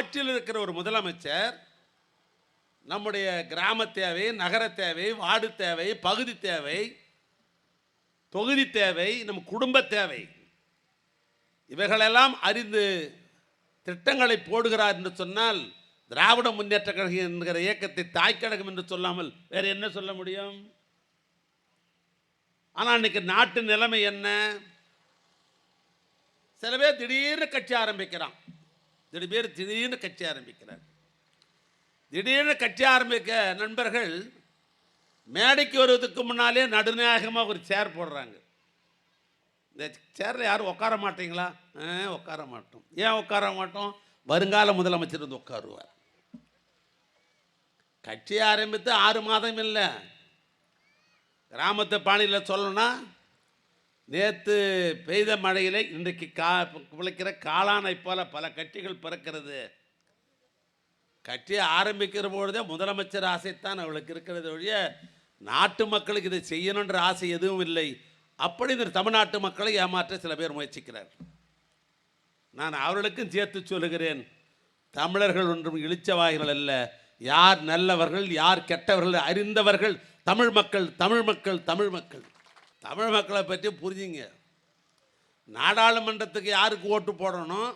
ஆட்சியில் இருக்கிற ஒரு முதலமைச்சர் நம்முடைய கிராம தேவை நகர தேவை வார்டு தேவை பகுதி தேவை தொகுதி தேவை நம் குடும்ப தேவை. இவைகளெல்லாம் அறிந்து திட்டங்களை போடுகிறார் என்று சொன்னால் திராவிட முன்னேற்ற கழகம் என்கிற இயக்கத்தை தாய்க்கழகம் என்று சொல்லாமல் வேறு என்ன சொல்ல முடியும்? ஆனால் இன்னைக்கு நாட்டு நிலைமை என்ன? சில பேர் திடீர்னு கட்சி ஆரம்பிக்கிறான். திடீர் திடீர்னு கட்சி ஆரம்பிக்கிறார். திடீர்னு கட்சி ஆரம்பிக்க நண்பர்கள் மேடைக்கு வருவதற்கு முன்னாலே நடுநாயகமாக ஒரு சேர் போடுறாங்க. இந்த சேரில் யாரும் உட்கார மாட்டீங்களா? ஆ உட்கார மாட்டோம். ஏன் உட்கார மாட்டோம்? வருங்கால முதலமைச்சர் வந்து உட்காருவார். கட்சி ஆரம்பித்து ஆறு மாதம் இல்லை. கிராமத்து பாணியில் சொல்லணும்னா நேற்று பெய்த மழையில் இன்றைக்கு கா பிழைக்கிற காளானை போல பல கட்சிகள் பிறக்கிறது. கட்சி ஆரம்பிக்கிற பொழுதே முதலமைச்சர் ஆசைத்தான் அவளுக்கு இருக்கிறது ஒழிய நாட்டு மக்களுக்கு இதை செய்யணுன்ற ஆசை எதுவும் இல்லை. அப்படி இந்த தமிழ்நாட்டு மக்களை ஏமாற்ற சில பேர் முயற்சிக்கிறார். நான் அவர்களுக்கும் சேர்த்து சொல்லுகிறேன். தமிழர்கள் ஒன்றும் இழிச்சவாய்கள் அல்ல. யார் நல்லவர்கள் யார் கெட்டவர்கள் அறிந்தவர்கள் தமிழ் மக்கள் தமிழ் மக்கள் தமிழ் மக்கள். தமிழ் மக்களை பற்றி புரிஞ்சுங்க. நாடாளுமன்றத்துக்கு யாருக்கு ஓட்டு போடணும்?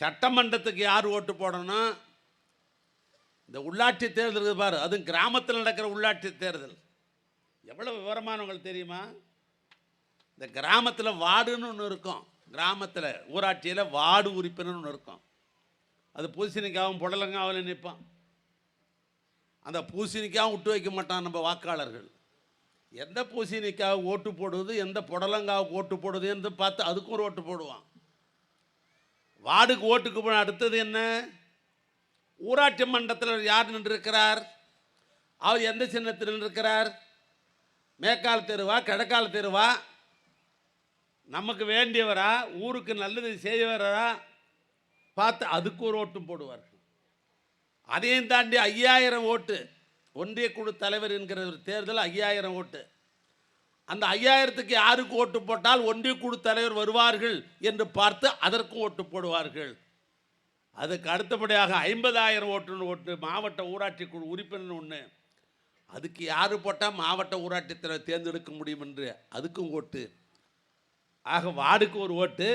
சட்டமன்றத்துக்கு யார் ஓட்டு போடணும்? இந்த உள்ளாட்சி தேர்தல் இருக்குது பாரு அதுவும் கிராமத்தில் நடக்கிற உள்ளாட்சி தேர்தல். எவ்வளோ விவரமானவங்களுக்கு தெரியுமா? இந்த கிராமத்தில் வார்டுன்னு ஒன்று இருக்கும். கிராமத்தில் ஊராட்சியில் வார்டு உறுப்பினர் ஒன்று இருக்கும். அது பூசணிக்காவும் புடலங்காவில் நிற்பான் அந்த பூசணிக்காவும் விட்டு வைக்க மாட்டான் நம்ம வாக்காளர்கள். எந்த பூசணிக்காக ஓட்டு போடுவது எந்த புடலங்காவுக்கு ஓட்டு போடுவது என்று பார்த்து அதுக்கும் ஒரு ஓட்டு போடுவான். வார்டுக்கு ஓட்டுக்கு போன அடுத்தது என்ன? ஊராட்சி மன்றத்தில் யார் நின்றிருக்கிறார்? அவர் எந்த சின்னத்தில் நின்றிருக்கிறார்? மேற்கால் தெருவா கிழக்கால் தெருவா? நமக்கு வேண்டியவரா? ஊருக்கு நல்லது செய்யவரா? பார்த்து அதுக்கு ஒரு ஓட்டும் போடுவார் அதையும் தாண்டி ஐயாயிரம் ஓட்டு ஒன்றிய குழு தலைவர் என்கிற ஒரு தேர்தல் ஐயாயிரம் ஓட்டு. அந்த ஐயாயிரத்துக்கு யாருக்கு ஓட்டு போட்டால் ஒன்றிய குழு தலைவர் வருவார்கள் என்று பார்த்து அதற்கு ஓட்டு போடுவார்கள். அதுக்கு அடுத்தபடியாக ஐம்பதாயிரம் ஓட்டுன்னு ஓட்டு மாவட்ட ஊராட்சி குழு உறுப்பினர் ஒன்று அதுக்கு யார் போட்டால் மாவட்ட ஊராட்சி தலைவர் தேர்ந்தெடுக்க முடியும் என்று அதுக்கும் ஓட்டு. ஆக வார்டுக்கு ஒரு ஓட்டு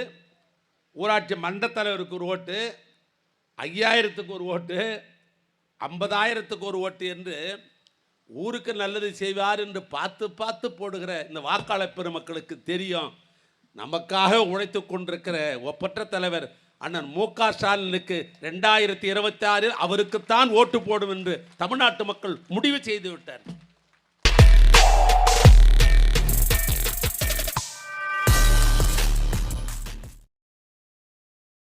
ஊராட்சி மன்ற தலைவருக்கு ஒரு ஓட்டு ஐயாயிரத்துக்கு ஒரு ஓட்டு ஐம்பதாயிரத்துக்கு ஒரு ஓட்டு என்று ஊருக்கு நல்லது செய்வார் என்று பார்த்து பார்த்து போடுகிற இந்த வாக்காளர் பெருமக்களுக்கு தெரியும். நமக்காக உழைத்து கொண்டிருக்கிற ஒப்பற்ற தலைவர் அண்ணன் மு க ஸ்டாலினுக்கு ரெண்டாயிரத்தி இருபத்தி ஆறில் அவருக்குத்தான் ஓட்டு போடும் என்று தமிழ்நாட்டு மக்கள் முடிவு செய்து விட்டார்